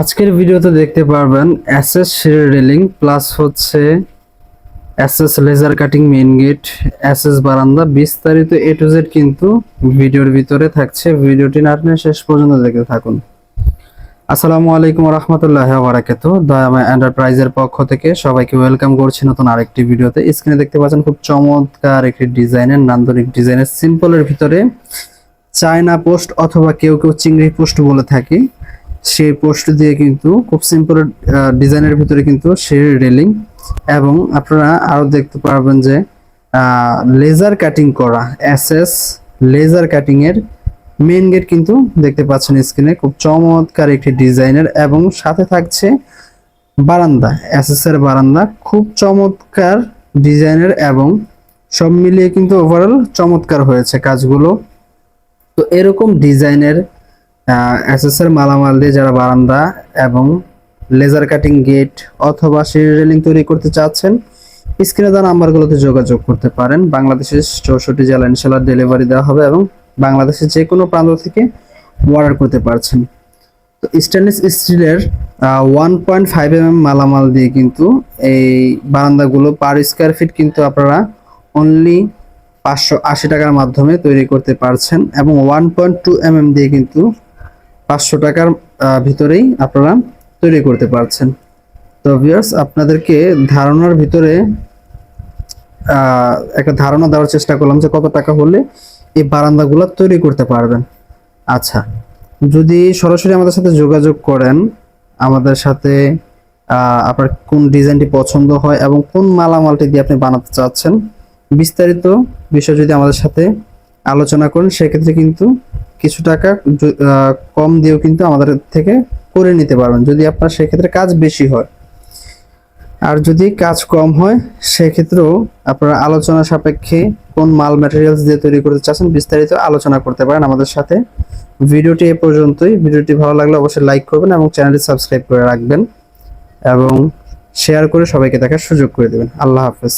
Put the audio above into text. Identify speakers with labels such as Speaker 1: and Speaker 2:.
Speaker 1: আজকের ভিডিওতে দেখতে পারবেন অ্যাসেস রেলিং প্লাস হচ্ছে SS laser cutting main gate SS বারান্দা, বিস্তারিত এ টু জেড কিন্তু ভিডিওর ভিতরে থাকছে। ভিডিওটি না শেষ পর্যন্ত দেখতে থাকুন। আসসালামু আলাইকুম রহমতুল্লাহ বারাকাতু দয়ামা এন্টারপ্রাইজের পক্ষ থেকে সবাইকে ওয়েলকাম করছি নতুন আরেকটি ভিডিওতে। স্ক্রিনে দেখতে পাচ্ছেন খুব চমৎকার একটি ডিজাইনের, নান্দনিক ডিজাইনের সিম্পলের ভিতরে চায়না পোস্ট অথবা কেউ কেউ চিংড়ি পোস্ট বলে থাকি। সেই পোস্ট দিয়ে কিন্তু খুব সিম্পল ডিজাইনের ভিতরে কিন্তু সেই রেলিং এবং আপনারা আরও দেখতে পারবেন যে লেজার কাটিং করা এসএস লেজার কাটিং এর মেইন গেট কিন্তু দেখতে পাচ্ছেন স্ক্রিনে খুব চমৎকার একটি ডিজাইনের এবং সাথে থাকছে বারান্দা এসএস এর বারান্দা। খুব চমৎকার ডিজাইনের এবং সব মিলিয়ে কিন্তু ওভারঅল চমৎকার হয়েছে কাজগুলো। তো এরকম ডিজাইনের এসএস এর মালামাল দিয়ে যারা বারান্দা এবং লেজার কাটিং গেট অথবা সিঁড়ি রেলিং তৈরি করতে চাচ্ছেন স্ক্রিনে দেওয়া নাম্বারগুলোতে যোগাযোগ করতে পারেন। বাংলাদেশের চৌষট্টি জেলা ইনশাল্লাহ ডেলিভারি দেওয়া হবে এবং বাংলাদেশের যে কোনো প্রান্ত থেকে অর্ডার করতে পারছেন। তো স্টেনলেস স্টিলের one point five M M মালামাল দিয়ে কিন্তু এই বারান্দাগুলো পার স্কোয়ার ফিট কিন্তু আপনারা অনলি পাঁচশো আশি টাকার মাধ্যমে তৈরি করতে পারছেন এবং one point two M M দিয়ে কিন্তু পাঁচশো টাকার ভিতরেই আপনারা তৈরি করতে পারছেন। তো ভিউয়ার্স আপনাদেরকে ধারণার ভিতরে একটা ধারণা দেওয়ার চেষ্টা করলাম যে কত টাকা হলে এই বারান্দাগুলো তৈরি করতে পারবেন। আচ্ছা যদি সরাসরি আমাদের সাথে যোগাযোগ করেন, আমাদের সাথে আপনার কোন ডিজাইনটি পছন্দ হয় এবং কোন মালামালটি দিয়ে আপনি বানাতে চাচ্ছেন, বিস্তারিত বিষয় যদি আমাদের সাথে আলোচনা করেন, সেক্ষেত্রে কিন্তু কিছু টাকা কম দিয়েও কিন্তু আমাদের থেকে করে নিতে পারবেন, যদি আপনার সেক্ষেত্রে কাজ বেশি হয়। আর যদি কাজ কম হয়, সেক্ষেত্রেও আপনারা আলোচনা সাপেক্ষে কোন মাল ম্যাটেরিয়ালস দিয়ে তৈরি করতে চাচ্ছেন বিস্তারিত আলোচনা করতে পারেন আমাদের সাথে। ভিডিওটি এ পর্যন্তই। ভিডিওটি ভালো লাগলে অবশ্যই লাইক করবেন এবং চ্যানেলটি সাবস্ক্রাইব করে রাখবেন এবং শেয়ার করে সবাইকে দেখার সুযোগ করে দেবেন। আল্লাহ হাফেজ।